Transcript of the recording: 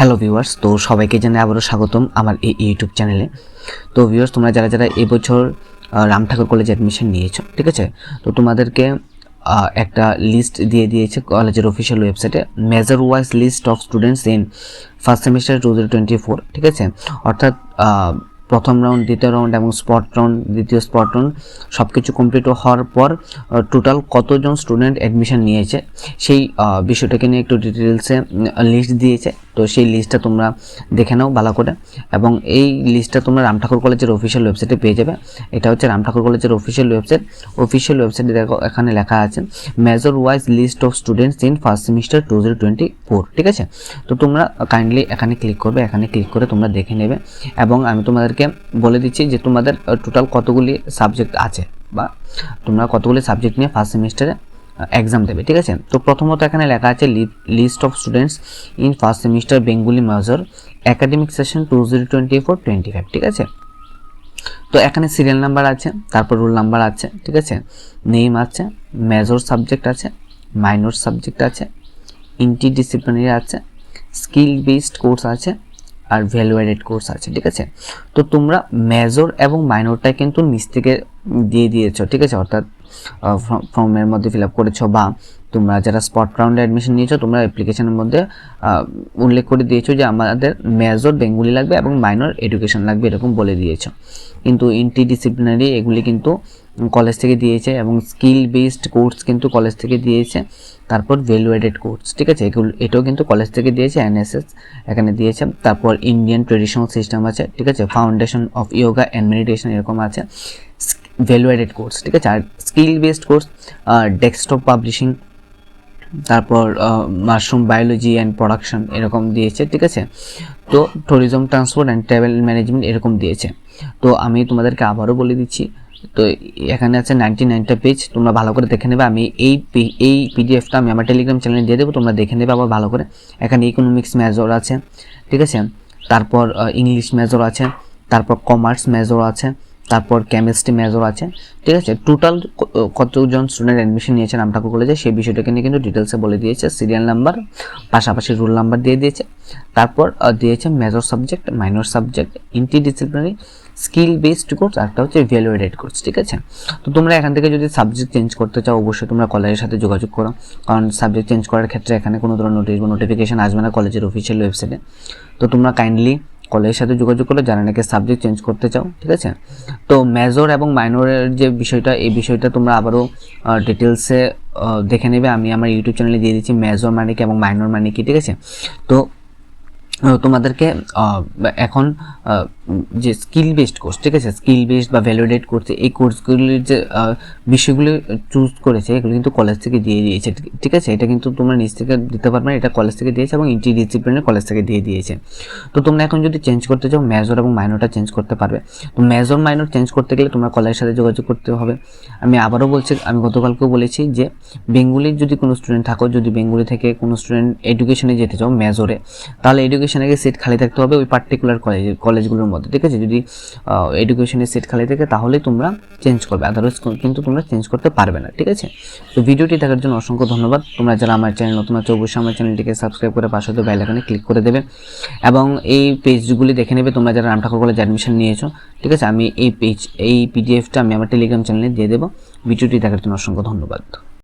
Hello viewers, তো সবাইকে জানাই আবারও স্বাগতম আমার এই ইউটিউব চ্যানেলে। তো ভিউয়ার্স, তোমরা যারা যারা এবছর রাম ঠাকুর কলেজে অ্যাডমিশন নিয়েছো, ঠিক আছে? তো তোমাদেরকে একটা লিস্ট দিয়ে দিয়েছে কলেজের অফিসিয়াল ওয়েবসাইটে major wise list of students in first semester two thousand twenty four ঠিক আছে? অর্থাৎ প্রথম রাউন্ড দ্বিতীয় রাউন্ড এবং স্পট রাউন্ড দ্বিতীয় স্পট রাউন্ড সব কিছু কমপ্লিট হওয়ার পর টোটাল কতজন স্টুডেন্ট অ্যাডমিশন নিয়েছে সেই বিষয়টাকে নিয়ে একটু ডিটেলসে লিস্ট দিয়েছে। তো সেই লিস্টটা তোমরা দেখে নাও ভালো করে। এবং এই লিস্টটা তোমরা রাম ঠাকুর কলেজের অফিসিয়াল ওয়েবসাইটে পেয়ে যাবে। এটা হচ্ছে রাম ঠাকুর কলেজের অফিসিয়াল ওয়েবসাইট অফিসিয়াল ওয়েবসাইটে দেখো, এখানে লেখা আছে major wise list of students in first semester two zero twenty four ঠিক আছে? তো তোমরা কাইন্ডলি এখানে ক্লিক করবে, এখানে ক্লিক করে তোমরা দেখে নেবে। এবং আমি তোমাদেরকে বলে দিচ্ছি যে তোমাদের টোটাল কতগুলি সাবজেক্ট আছে বা তোমরা কতগুলি সাবজেক্ট নিয়ে ফার্স্ট সেমিস্টারে এক্সাম দেবে, ঠিক আছে? তো প্রথমত এখানে লেখা আছে list of students in first semester Bengali major academic session two zero twenty four twenty five ঠিক আছে? তো এখানে সিরিয়াল নাম্বার আছে, তারপর রোল নাম্বার আছে, ঠিক আছে? নেম আছে মেজর সাবজেক্ট আছে মাইনর সাবজেক্ট আছে ইন্টিডিসিপ্লিনারি আছে স্কিল বেসড কোর্স আছে আর ভ্যালু অ্যাডেড কোর্স আছে, ঠিক আছে? তো তোমরা মেজর এবং মাইনরটা কিন্তু নিচ থেকে দিয়ে দিয়েছ, ঠিক আছে? অর্থাৎ ফর্মের মধ্যে ফিল আপ করেছ বা তোমরা যারা স্পট রাউন্ডে অ্যাডমিশন নিয়েছো, তোমরা অ্যাপ্লিকেশনের মধ্যে উল্লেখ করে দিয়েছ যে আমাদের মেজর বেঙ্গুলি লাগবে এবং মাইনর এডুকেশন লাগবে, এরকম বলে দিয়েছ। কিন্তু ইন্টিডিসিপ্লিনারি এগুলি কিন্তু কলেজ থেকে দিয়েছে এবং স্কিল বেসড কোর্স কিন্তু কলেজ থেকে দিয়েছে। তারপর ভ্যালুয়েডেড কোর্স ঠিক আছে? এগুলো, এটাও কিন্তু কলেজ থেকে দিয়েছে এনএসএস এখানে দিয়েছে। তারপর ইন্ডিয়ান ট্রেডিশনাল সিস্টেম আছে, ঠিক আছে? Foundation of yoga and meditation এরকম আছে। ভ্যালুয়েডেড কোর্স ঠিক আছে? আর skill based course desktop publishing তারপর মাশরুম বায়োলজি অ্যান্ড প্রোডাকশন এরকম দিয়েছে, ঠিক আছে? তো tourism transport and travel management এরকম দিয়েছে। তো আমি তোমাদেরকে আবারও বলে দিচ্ছি, তো এখানে আছে নাইনটি নাইনটা পেজ তোমরা ভালো করে দেখে নেবে। আমি এই এই পিডিএফটা আমি আমার টেলিগ্রাম চ্যানেলে দিয়ে দেবো, তোমরা দেখে নেবে আবার ভালো করে। এখানে ইকোনমিক্স মেজর আছে, ঠিক আছে? তারপর ইংলিশ মেজর আছে, তারপর কমার্স মেজর আছে তারপর কেমিস্ট্রি মেজর আছে। ঠিক আছে? টোটাল কতজন স্টুডেন্ট অ্যাডমিশন নিয়েছে রামঠাকুর কলেজে সেই বিষয়টাকে নিয়ে কিন্তু ডিটেলসে বলে দিয়েছে। সিরিয়াল নাম্বার পাশাপাশি রোল নাম্বার দিয়ে দিয়েছে। তারপর দিয়েছে major subject minor subject interdisciplinary skill based course একটা হচ্ছে ভ্যালুয়েডেড কোর্স ঠিক আছে? তো তোমরা এখান থেকে যদি সাবজেক্ট চেঞ্জ করতে চাও, অবশ্যই তোমরা কলেজের সাথে যোগাযোগ করো। কারণ সাবজেক্ট চেঞ্জ করার ক্ষেত্রে এখানে কোনো ধরনের নোটিশ বা নোটিফিকেশন আসবে না কলেজের অফিসিয়াল ওয়েবসাইটে তো তোমরা কাইন্ডলি কলেজের সাথে যোগাযোগ করলে যারা নাকি সাবজেক্ট চেঞ্জ করতে চাও, ঠিক আছে? তো মেজর এবং মাইনরের যে বিষয়টা, এই বিষয়টা তোমরা আবারও ডিটেলসে দেখে নেবে। আমি আমার ইউটিউব চ্যানেলে দিয়ে দিচ্ছি মেজর মানে কি এবং মাইনর মানে কি, ঠিক আছে? তো তোমাদেরকে এখন যে স্কিল বেসড কোর্স ঠিক আছে? স্কিল বেসড বা ভ্যালিডেট করছে এই কোর্সগুলির যে বিষয়গুলি চুজ করেছে, এগুলো কিন্তু কলেজ থেকে দিয়ে দিয়েছে, ঠিক- ঠিক আছে? এটা কিন্তু তোমরা নিজ থেকে দিতে পারবে না, এটা কলেজ থেকে দিয়েছে এবং ইন্টি ডিসিপ্লিনের কলেজ থেকে দিয়ে দিয়েছে। তো তোমরা এখন যদি চেঞ্জ করতে চাও মেজর এবং মাইনরটা চেঞ্জ করতে পারবে। তো মেজর মাইনর চেঞ্জ করতে গেলে তোমরা কলেজের সাথে যোগাযোগ করতে হবে। আমি আবারও বলছি, আমি গতকালকেও বলেছি যে বেঙ্গুলির যদি কোনো স্টুডেন্ট থাকো, যদি বেঙ্গুলি থেকে কোনো স্টুডেন্ট এডুকেশনে যেতে চাও মেজরে তাহলে এডুকেশনে গিয়ে সিট খালি থাকতে হবে ওই পার্টিকুলার কলেজ কলেজগুলোর মধ্যে, ঠিক আছে? যদি এডুকেশনের সিট খালি থাকে তাহলে তোমরা চেঞ্জ করবে আদারওয়াইজ কিন্তু তোমরা চেঞ্জ করতে পারবে না, ঠিক আছে? তো ভিডিওটি দেখার জন্য অসংখ্য ধন্যবাদ। তোমরা যারা আমার চ্যানেল নতুন আছে, অবশ্যই আমার চ্যানেলটিকে সাবস্ক্রাইব করে পাশে তো বেল আইকনে ক্লিক করে দেবে। এবং এই পেজগুলি দেখে নেবে তোমরা যারা রাম ঠাকুর কলেজ অ্যাডমিশন নিয়েছো, ঠিক আছে? আমি এই পেজ এই পিডিএফটা আমি আমার টেলিগ্রাম চ্যানেলে দিয়ে দেবো। ভিডিওটি দেখার জন্য অসংখ্য ধন্যবাদ।